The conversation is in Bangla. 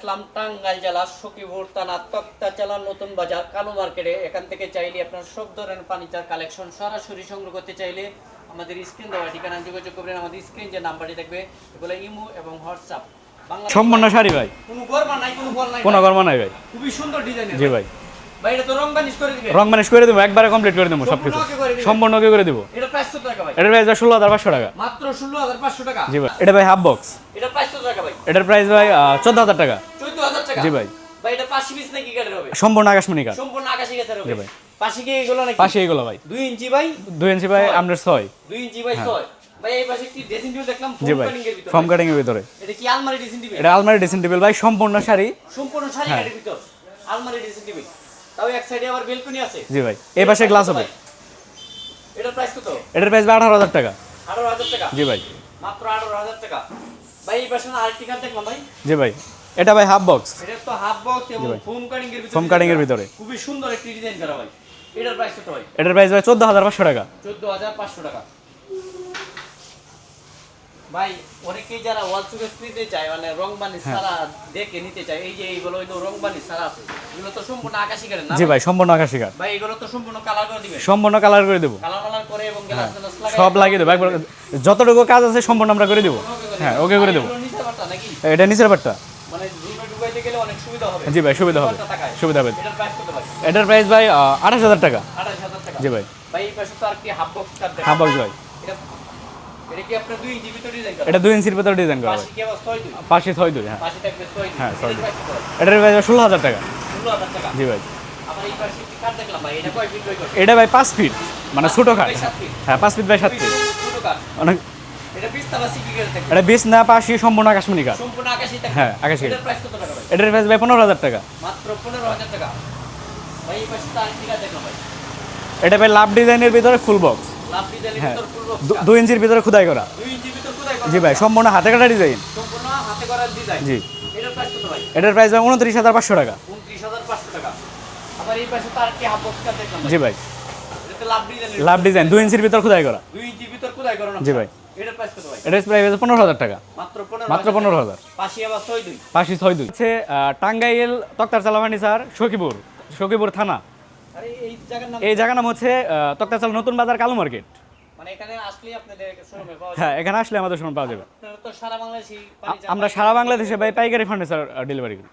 আসলাম টাঙ্গাইল জেলা সখীপুর থানা তক্তা চালা নতুন বাজার কালো মার্কেটে। এখান থেকে চাইলে আপনার সব ধরনের ফার্নিচার কালেকশন সরাসরি সংগ্রহ করতে চাইলে আমাদের স্ক্রিন দেওয়া ঠিকানা যোগাযোগ করবেন। আমাদের স্ক্রিন যে নাম্বারটি থাকবে এগুলো ইমো এবং হোয়াটসঅ্যাপ। সম্পূর্ণ শাড়ি ভাই? কোনো গরমা নাই কোনো বল নাই। কোনো গরমা নাই ভাই। খুবই সুন্দর ডিজাইন জি ভাই। ভাই। এটা তো রং বানিশ করে রং করে দেবো একবারে কমপ্লিট করে দেবো সব কিছু করে সম্পূর্ণ করে দেবো। এটা প্রাইস কত টাকা ভাই? এটার প্রাইস মাত্র ষোলো হাজার পাঁচশো টাকা। জি ভাই। এটা ভাই হাফ বক্স এটা টাকা ভাই? এটার প্রাইস ভাই চোদ্দ হাজার টাকা। টাকা। জি ভাই। ভাই এটা পাশি পিস নাকি কাঠের হবে? সম্পূর্ণ আকাশমণি কাঠ। সম্পূর্ণ আকাশি গাছের জি ভাই। পাশি কি এগুলো নাকি? পাশে এইগুলো ভাই। দুই ইঞ্চি ভাই? দুই ইঞ্চি ভাই। আপনার ছয়। দুই ইঞ্চি বাই ছয়। ভাই এই পাশে একটি ড্রেসিং টেবিল দেখলাম ভাই। কাটিং এর ভিতর। ফর্ম কাটিং এর ভিতরে। এটা কি আলমারি ড্রেসিং টেবিল এটা আলমারি ড্রেসিং টেবিল ভাই সম্পূর্ণ শাড়ি। সম্পূর্ণ শাড়ি হ্যাঁ। ভিতর। আলমারি ড্রেসিং টেবিল তাও এক সাইডে আবার বেলকনি আছে। জি ভাই। এই পাশে গ্লাস হবে। এটার প্রাইস কত? এটার প্রাইস ভাই আঠারো হাজার টাকা। আঠারো হাজার টাকা? জি ভাই। মাত্র আঠারো হাজার টাকা। ভাই এই পাশে আরেকটি কাঠ দেখলাম ভাই। জি ভাই। এটা ভাই হাফ বক্স এটা তো হাফ বক্স এবং ফোম কাটিং এর ভিতর Foam cutting এর ভিতরে। খুবই সুন্দর একটি ডিজাইন করা ভাই। এটার প্রাইস কত ভাই? এটার প্রাইস ভাই চোদ্দ হাজার পাঁচশো টাকা। চোদ্দ হাজার পাঁচশো টাকা। ভাই অনেকেই যারা ওয়াল সুকেস নিতে চায় মানে রং বানি হ্যাঁ। সারা দেখে নিতে চায় এই যে এইগুলো হইল রং বানি সারা আছে। এগুলো তো সম্পূর্ণ আকাশি কাঠের না জি ভাই? সম্পূর্ণ আকাশি কাঠ ভাই এগুলো তো সম্পূর্ণ কালার করে দিবে সম্পূর্ণ কালার করে দেবো। কালার কালার করে এবং গ্লাস গ্লাস লাগাই সব লাগিয়ে দেবো। একবার যতটুকু কাজ আছে সম্পূর্ণ আমরা করে দেবো। হ্যাঁ ওকে করে দেবো। পারতা নাকি? এটা নিচের পাটটা। মানে জি ভাই সুবিধা হবে। সুবিধা হবে। এটার প্রাইস ভাই? আঠাশ হাজার টাকা। জি ভাই। হাফ বক্স ভাই। এটা দুই ইঞ্চির ভিতরে ডিজাইন করা? পাশে ছয় দুই? হ্যাঁ। হ্যাঁ, ছয় দুই। এটার প্রাইস ষোলো হাজার টাকা। জি ভাই। এটা ভাই পাঁচ ফিট মানে ছোটো খাট হ্যাঁ পাঁচ ফিট বাই সাত ফিট অনেক এটা বিশ না পাশি সম্পূর্ণ আকাশমণি কাঠ হ্যাঁ, আকাশি। এটার প্রাইস কত টাকা ভাই? এটার প্রাইস ভাই পনেরো হাজার টাকা। এটা ভাই লাভ ডিজাইনের ভিতরে ফুল বক্স লাভ ডিজাইনের হ্যাঁ দুই ইঞ্চির ভিতরে খুদাই করা। জি ভাই সম্পূর্ণ হাতে কাটা ডিজাইন সম্পূর্ণ হাতে করা ডিজাইন জি। এটার প্রাইস কত ভাই? এটার প্রাইস ভাই উনত্রিশ হাজার পাঁচশো টাকা। জি ভাই। লাভ ডিজাইন দুই ইঞ্চির ভিতর খুদাই করো। জি ভাই। এটার প্রাইস কত ভাই? এটার প্রাইস পনেরো হাজার টাকা। মাত্র পাশে আবার হচ্ছে টাঙ্গাইল তক্তার চালামানি স্যার সখীপুর সখীপুর থানা। এই জায়গার নাম হচ্ছে তক্তার চাল নতুন বাজার কালো মার্কেট। মানে হ্যাঁ এখানে আসলে আমাদের সময় পাওয়া যাবে। আমরা সারা বাংলাদেশে ভাই পাইকারি ফার্নিচার ডেলিভারি করি।